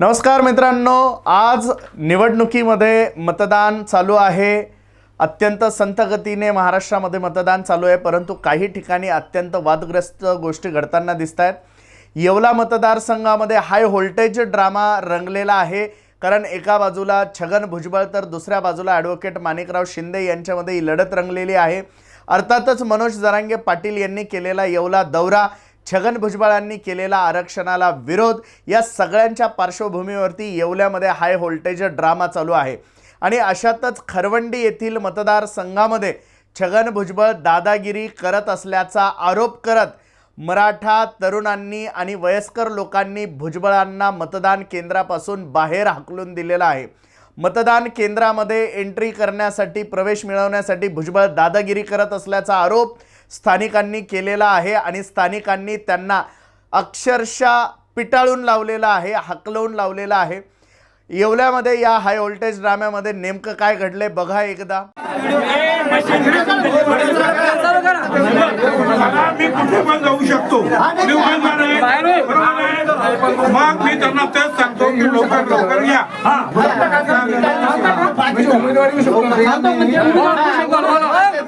नमस्कार मित्रांनो आज निवडणुकीमध्ये मतदान चालू आहे. अत्यंत संथगतीने महाराष्ट्रामध्ये मतदान चालू आहे परंतु काही ठिकाणी अत्यंत वादग्रस्त गोष्टी घडताना दिसत आहेत येवला मतदारसंघामध्ये हाय व्होल्टेज ड्रामा रंगलेला आहे. कारण एका बाजूला छगन भुजबळ तर दुसऱ्या बाजूला ॲडव्होकेट माणिकराव शिंदे यांच्यामध्ये ही लढत रंगलेली आहे. अर्थातच मनोज जरांगे पाटील यांनी केलेला येवला दौरा छगन भुजबळांनी केलेला आरक्षणाला विरोध या सगळ्यांच्या पार्श्वभूमीवरती येवल्यामध्ये हाय व्होल्टेज ड्रामा चालू आहे. आणि अशातच खरवंडी येथील मतदारसंघामध्ये छगन भुजबळ दादागिरी करत असल्याचा आरोप करत मराठा तरुणांनी आणि वयस्कर लोकांनी भुजबळांना मतदान केंद्रापासून बाहेर हाकलून दिलेला आहे. मतदान केंद्रामध्ये एंट्री करण्यासाठी प्रवेश मिळवण्यासाठी भुजबळ दादागिरी करत असल्याचा आरोप स्थानिकांनी केलेला आहे आणि स्थानिकांनी त्यांना अक्षरशः पिटाळून लावलेला आहे हकलवून लावलेला आहे. येवल्यामध्ये या हाय व्होल्टेज ड्राम्यामध्ये नेमकं काय घडलंय बघा एकदा. मी कुठे पण जाऊ शकतो. उमेदवार मग मी त्यांना तेच सांगतो की लवकर लवकर या.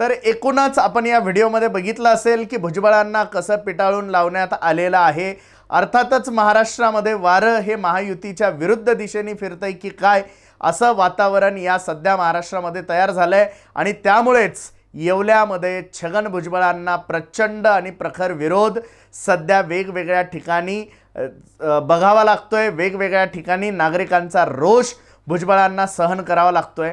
तर एकूणच आपण या व्हिडिओमध्ये बघितलं असेल की भुजबळांना कसं पिटाळून लावण्यात आलेलं आहे. अर्थातच महाराष्ट्रामध्ये वारं हे महायुतीच्या विरुद्ध दिशेने फिरतंय की काय असं वातावरण या सध्या महाराष्ट्रामध्ये तयार झालं आहे आणि त्यामुळेच येवल्यामध्ये छगन भुजबळांना प्रचंड आणि प्रखर विरोध सध्या वेगवेगळ्या ठिकाणी बघावा लागतो बघावा लागतोय. वेगवेगळ्या ठिकाणी नागरिकांचा रोष भुजबळांना सहन करावा लागतोय.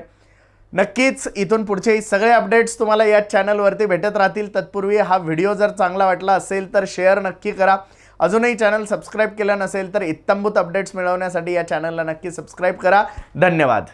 नक्कीच इथून पुढचे सगळे अपडेट्स तुम्हाला या चॅनलवरती भेटत राहतील. तत्पूर्वी हा व्हिडिओ जर चांगला वाटला असेल तर शेअर नक्की करा. अजूनही चॅनल सबस्क्राईब केलं नसेल तर इत्तंभूत अपडेट्स मिळवण्यासाठी या चॅनलला नक्की सबस्क्राईब करा. धन्यवाद.